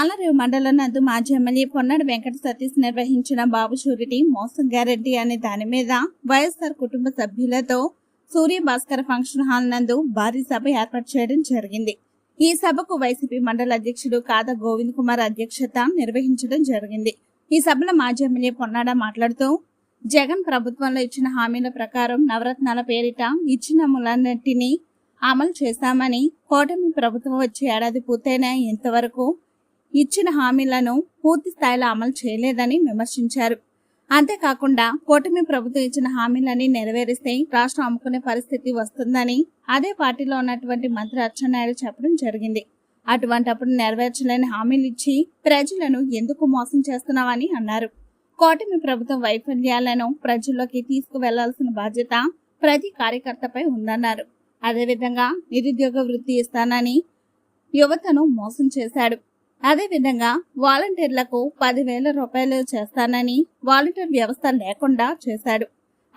తాళరేవు మండలం నందు మాజీ ఎమ్మెల్యే పొన్నాడు వెంకట సతీష్ నిర్వహించిన బాబు షూరిటీ మోసం గ్యారెంటీ అనే దాని మీద వైఎస్ఆర్ కుటుంబ సభ్యులతో సూర్య భాస్కర్ ఫంక్షన్ హాల్ నందు భారీ సభ ఏర్పాటు చేయడం జరిగింది. ఈ సభకు వైసీపీ మండల అధ్యక్షుడు కాద గోవింద్ కుమార్ అధ్యక్షత నిర్వహించడం జరిగింది. ఈ సభలో మాజీ ఎమ్మెల్యే పొన్నాడ మాట్లాడుతూ జగన్ ప్రభుత్వంలో ఇచ్చిన హామీల ప్రకారం నవరత్నాల పేరిట ఇచ్చిన ములన్నింటినీ అమలు చేశామని కూటమి ప్రభుత్వం వచ్చే ఏడాది పూర్తయిన ఇంతవరకు ఇచ్చిన హామీలను పూర్తి స్థాయిలో అమలు చేయలేదని విమర్శించారు. అంతేకాకుండా కూటమి ప్రభుత్వం ఇచ్చిన హామీలని నెరవేరిస్తే రాష్ట్రం అమ్ముకునే పరిస్థితి వస్తుందని అదే పార్టీలో ఉన్నటువంటి మంత్రి అచ్చెన్నాయుడు చెప్పడం జరిగింది. అటువంటప్పుడు నెరవేర్చలేని హామీలు ఇచ్చి ప్రజలను ఎందుకు మోసం చేస్తున్నామని అన్నారు. కూటమి ప్రభుత్వం వైఫల్యాలను ప్రజల్లోకి తీసుకువెళ్ళాల్సిన బాధ్యత ప్రతి కార్యకర్తపై ఉందన్నారు. అదేవిధంగా నిరుద్యోగ వృత్తి ఇస్తానని యువతను మోసం చేశాడు. అదేవిధంగా వాలంటీర్లకు పదివేల రూపాయలు చేస్తానని వాలంటీర్ వ్యవస్థ లేకుండా చేశాడు.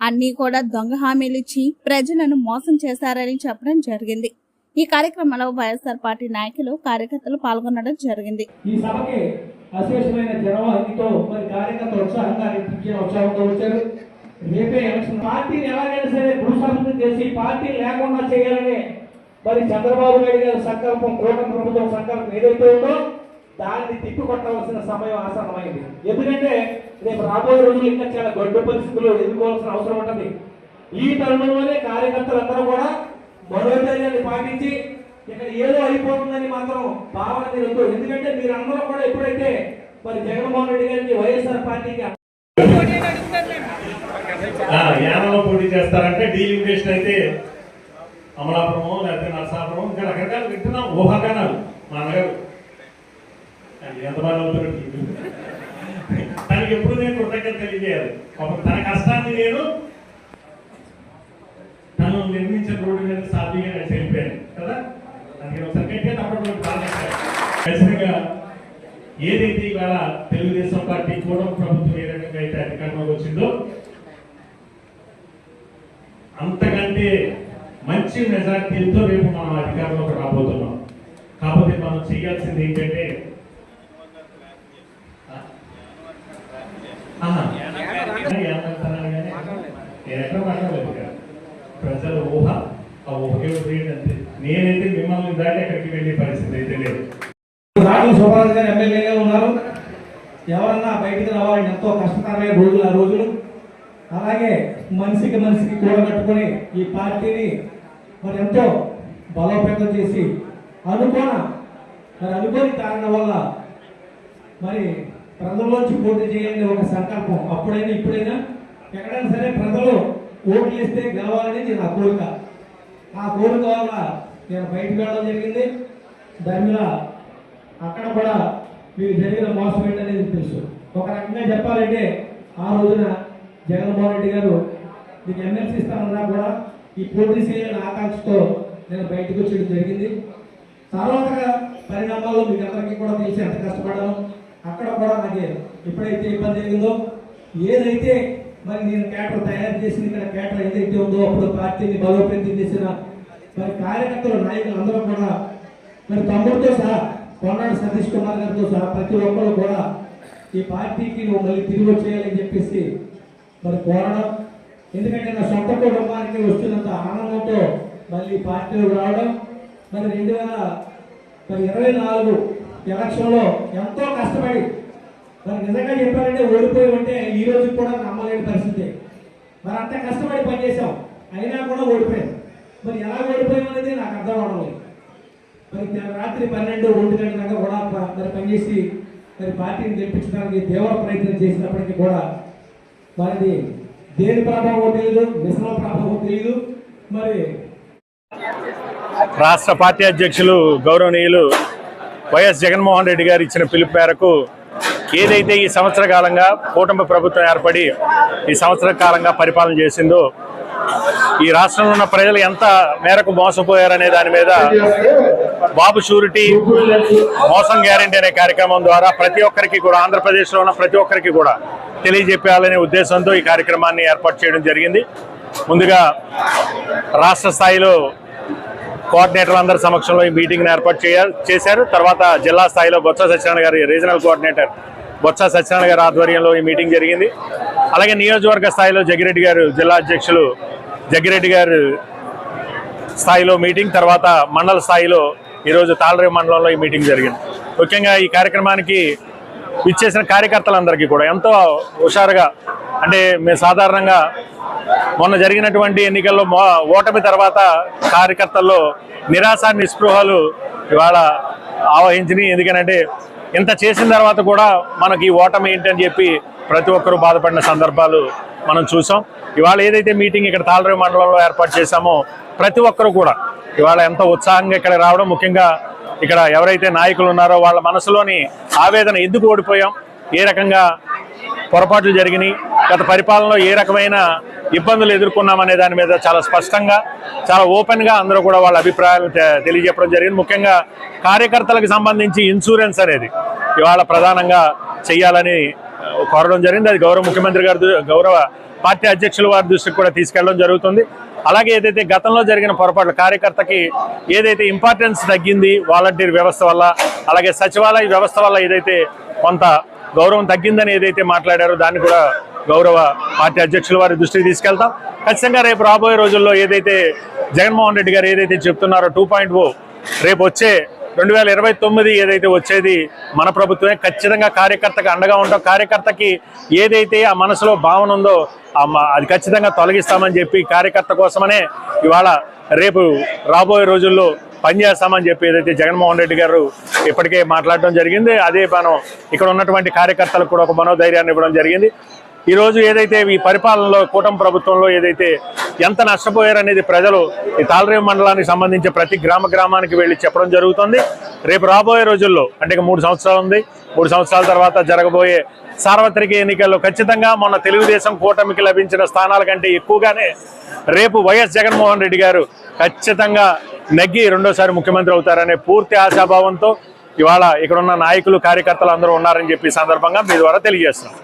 అన్నీ కూడా దొంగ హామీలిచ్చి ప్రజలను మోసం చేశారని చెప్పడం జరిగింది. ఈ కార్యక్రమంలో వైఎస్ఆర్ పార్టీ నాయకులు కార్యకర్తలు పాల్గొనడం జరిగింది. ఈ సభకి అశేషమైన జనవాహినితో మరి కార్యకర్తలు ఉత్సాహంగా రెట్టించిన ఉత్సాహంతో వచ్చారు. రేపే ఎలక్షన్. పార్టీని ఎలాగైనా సరే పునఃసంస్థ చేసి పార్టీ లేకుండా చేయాలని మరి చంద్రబాబు నాయుడు గారి సంకల్పం కూటమి ప్రభుత్వం సంకల్పం ఏదైతే ఉందో దాన్ని తిప్పికొట్టవలసిన సమయం ఆసన్నమైంది. ఎందుకంటే రేపు రాబోయే రోజులు ఇంకా చాలా గడ్డు పరిస్థితులు ఎదుర్కోవాల్సిన అవసరం ఉంటుంది. ఈ తరుణంలోనే కార్యకర్తలందరూ కూడా మనోధైర్యాన్ని పాటించి ఇక్కడ ఏదో అయిపోతుందని మాత్రం భావన తిరుగుతూ ఎందుకంటే మీరందరూ కూడా ఎప్పుడైతే మరి జగన్మోహన్ రెడ్డి గారికి వైఎస్ఆర్ పార్టీకి యానంలో పోటీ చేస్తారంటే డీలిమిటేషన్ అయితే అమలాపురమో లేకపోతే నరసాపురం ఇంకా రకరకాలు వింటున్నాం. ఊహాగానాలు మా అన్నగారు. అది ఎంత బాగా తనకి ఎప్పుడు నేను కృతజ్ఞత తెలియజేయాలి. పాపం తన కష్టాన్ని నేను తను నిర్మించిన రోడ్డు మీద సాధ్యంగా నేను వెళ్ళిపోయాను కదా? అందుకని ఒకసారి గట్టిగా తప్పకుండా ప్రార్థిస్తాను ఖచ్చితంగా ఏదైతే ఇవాళ తెలుగుదేశం పార్టీ కూడా ప్రభుత్వం ఏ రకంగా అయితే అధికారంలోకి వచ్చిందో అంతకంటే మంచి మెజార్టీతో రేపు మనం అధికారంలోకి రాబోతున్నాం. కాకపోతే మనం చేయాల్సింది ఏంటంటే ఎక్కడ మాట్లాడలేదు. ప్రజల ఊహ ఆ ఊహకే వదిలేయండి అంతే నేనైతే మిమ్మల్ని దాటి ఎక్కడికి వెళ్ళే పరిస్థితి అయితే లేదు. రాజు సుబ్బారాజు గారు ఎమ్మెల్యేగా ఉన్నారు. ఎవరన్నా బయటికి రావాలని ఎంతో కష్టతరమైన రోజులు ఆ రోజులు. అలాగే మనిషికి మనిషికి కూడగట్టుకొని ఈ పార్టీని మరి ఎంతో బలోపేతం చేసి అనుకోన మరి అనుకోని కారణం వల్ల మరి ప్రజల్లోంచి పోటీ చేయాలని ఒక సంకల్పం. అప్పుడైనా ఇప్పుడైనా ఎక్కడైనా సరే ప్రజలు ఓట్లు ఇస్తే గెలవాలని నా కోరిక. ఆ కోరిక వల్ల నేను బయటకు వెళ్ళడం జరిగింది. దాని మీద అక్కడ కూడా మీకు జరిగిన మోసం ఏంటనేది తెలుసు. ఒక రకంగా చెప్పాలంటే ఆ రోజున జగన్మోహన్ రెడ్డి గారు మీకు ఎమ్మెల్సీ ఇస్తానన్నా కూడా ఈ పోటీ చేయాలని ఆకాంక్షతో నేను బయటకు వచ్చేయడం జరిగింది. తర్వాత పరిణామాలు మీకు అందరికీ కూడా తెలిసి ఎంత కష్టపడడం అక్కడ కూడా నాకు ఎప్పుడైతే ఇబ్బంది జరిగిందో ఏదైతే మరి నేను కేటర్ తయారు చేసింది ఇక్కడ కేటర్ ఏదైతే ఉందో అప్పుడు పార్టీని బలోపేతం చేసిన మరి కార్యకర్తలు నాయకులు అందరూ కూడా మరి తమ్ముడితో సహా కొన్నాడు సతీష్ కుమార్ గారితో సహా ప్రతి ఒక్కరు కూడా ఈ పార్టీకి నువ్వు మళ్ళీ తిరిగి వచ్చేయాలని చెప్పేసి మరి కోరడం. ఎందుకంటే నా సొంత కుటుంబానికి వస్తున్నంత ఆనందంతో మళ్ళీ పార్టీలో రావడం. మరి రెండు వేల మరి ఇరవై నాలుగు ఎలక్షన్లో ఎంతో కష్టపడి మరి నిజంగా చెప్పారంటే ఓడిపోయి ఉంటే ఈ రోజు కూడా నమ్మలేని పరిస్థితి. మరి అంత కష్టపడి పనిచేసాం అయినా కూడా ఓడిపోయాం. మరి ఎలా ఓడిపోయామనేది నాకు అర్థం అవడం లేదు. మరి రాత్రి పన్నెండు ఒంటి గంటల దాకా కూడా మరి పనిచేసి మరి పార్టీని గెలిపించడానికి తీవ్ర ప్రయత్నం చేసినప్పటికీ కూడా మరి దేని ప్రభావం తెలియదు మిశ్రమ ప్రభావం తెలియదు మరి రాష్ట్ర పార్టీ అధ్యక్షులు గౌరవనీయులు వైఎస్ జగన్మోహన్ రెడ్డి గారు ఇచ్చిన పిలుపు మేరకు ఏదైతే ఈ సంవత్సర కాలంగా కూటమి ప్రభుత్వం ఏర్పడి ఈ సంవత్సర కాలంగా పరిపాలన చేసిందో ఈ రాష్ట్రంలో ఉన్న ప్రజలు ఎంత మేరకు మోసపోయారనే దాని మీద బాబు షూరిటీ మోసం గ్యారెంటీ అనే కార్యక్రమం ద్వారా ప్రతి ఒక్కరికి కూడా ఆంధ్రప్రదేశ్లో ఉన్న ప్రతి ఒక్కరికి కూడా తెలియజెప్పాలనే ఉద్దేశంతో ఈ కార్యక్రమాన్ని ఏర్పాటు చేయడం జరిగింది. ముందుగా రాష్ట్ర స్థాయిలో కోఆర్డినేటర్ అందరి సమక్షంలో ఈ మీటింగ్ ఏర్పాటు చేయాలి చేశారు. తర్వాత జిల్లా స్థాయిలో బొత్స సత్యనారాయణ గారి రీజనల్ కోఆర్డినేటర్ బొత్స సత్యనారాయణ గారి ఆధ్వర్యంలో ఈ మీటింగ్ జరిగింది. అలాగే నియోజకవర్గ స్థాయిలో జగిరెడ్డి గారు జిల్లా అధ్యక్షులు జగిరెడ్డి గారు స్థాయిలో మీటింగ్ తర్వాత మండల స్థాయిలో ఈరోజు తాళరేవు మండలంలో ఈ మీటింగ్ జరిగింది. ముఖ్యంగా ఈ కార్యక్రమానికి ఇచ్చేసిన కార్యకర్తలందరికీ కూడా ఎంతో హుషారుగా అంటే మేము సాధారణంగా మొన్న జరిగినటువంటి ఎన్నికల్లో ఓటమి తర్వాత కార్యకర్తల్లో నిరాశ నిస్పృహలు ఇవాళ ఆవహించినాయి ఎందుకనంటే ఇంత చేసిన తర్వాత కూడా మనకి ఈ ఓటమి ఏంటని చెప్పి ప్రతి ఒక్కరూ బాధపడిన సందర్భాలు మనం చూసాం. ఇవాళ ఏదైతే మీటింగ్ ఇక్కడ తాళరేవు మండలంలో ఏర్పాటు చేశామో ప్రతి ఒక్కరు కూడా ఇవాళ ఎంత ఉత్సాహంగా ఇక్కడ రావడం ముఖ్యంగా ఇక్కడ ఎవరైతే నాయకులు ఉన్నారో వాళ్ళ మనసులోని ఆవేదన ఎందుకు ఓడిపోయాం ఏ రకంగా పొరపాట్లు జరిగినాయి గత పరిపాలనలో ఏ రకమైన ఇబ్బందులు ఎదుర్కొన్నామనే దాని మీద చాలా స్పష్టంగా చాలా ఓపెన్గా అందరూ కూడా వాళ్ళ అభిప్రాయాలు తె- తెలియజెప్పడం జరిగింది. ముఖ్యంగా కార్యకర్తలకు సంబంధించి ఇన్సూరెన్స్ అనేది ఇవాళ ప్రధానంగా చేయాలని కోరడం జరిగింది. అది గౌరవ ముఖ్యమంత్రి గారి గౌరవ పార్టీ అధ్యక్షుల వారి దృష్టికి కూడా తీసుకెళ్ళడం జరుగుతుంది. అలాగే ఏదైతే గతంలో జరిగిన పొరపాట్లు కార్యకర్తకి ఏదైతే ఇంపార్టెన్స్ తగ్గింది వాలంటీర్ వ్యవస్థ వల్ల అలాగే సచివాలయ వ్యవస్థ వల్ల ఏదైతే కొంత గౌరవం తగ్గిందని ఏదైతే మాట్లాడారో దాన్ని కూడా గౌరవ పార్టీ అధ్యక్షుల వారి దృష్టికి తీసుకెళ్తాం. ఖచ్చితంగా రేపు రాబోయే రోజుల్లో ఏదైతే జగన్మోహన్ రెడ్డి గారు ఏదైతే చెప్తున్నారో టూ పాయింట్ ఓ రేపు వచ్చే రెండు వేల ఇరవై తొమ్మిది ఏదైతే వచ్చేది మన ప్రభుత్వమే ఖచ్చితంగా కార్యకర్తకు అండగా ఉంటాం. కార్యకర్తకి ఏదైతే ఆ మనసులో భావన ఉందో అది ఖచ్చితంగా తొలగిస్తామని చెప్పి కార్యకర్త కోసమనే ఇవాళ రేపు రాబోయే రోజుల్లో పనిచేస్తామని చెప్పి ఏదైతే జగన్మోహన్ రెడ్డి గారు ఇప్పటికే మాట్లాడడం జరిగింది అదే మనం ఇక్కడ ఉన్నటువంటి కార్యకర్తలకు కూడా ఒక మనోధైర్యాన్ని ఇవ్వడం జరిగింది. ఈరోజు ఏదైతే ఈ పరిపాలనలో కూటమి ప్రభుత్వంలో ఏదైతే ఎంత నష్టపోయారనేది ప్రజలు ఈ తాళరేవు మండలానికి సంబంధించి ప్రతి గ్రామ గ్రామానికి వెళ్ళి చెప్పడం జరుగుతుంది. రేపు రాబోయే రోజుల్లో అంటే మూడు సంవత్సరాలు ఉంది. మూడు సంవత్సరాల తర్వాత జరగబోయే సార్వత్రిక ఎన్నికల్లో ఖచ్చితంగా మొన్న తెలుగుదేశం కూటమికి లభించిన స్థానాల కంటే ఎక్కువగానే రేపు వైఎస్ జగన్మోహన్ రెడ్డి గారు ఖచ్చితంగా నెగ్గి రెండోసారి ముఖ్యమంత్రి అవుతారనే పూర్తి ఆశాభావంతో ఇవాళ ఇక్కడున్న నాయకులు కార్యకర్తలు అందరూ ఉన్నారని చెప్పి సందర్భంగా మీ ద్వారా తెలియజేస్తున్నాం.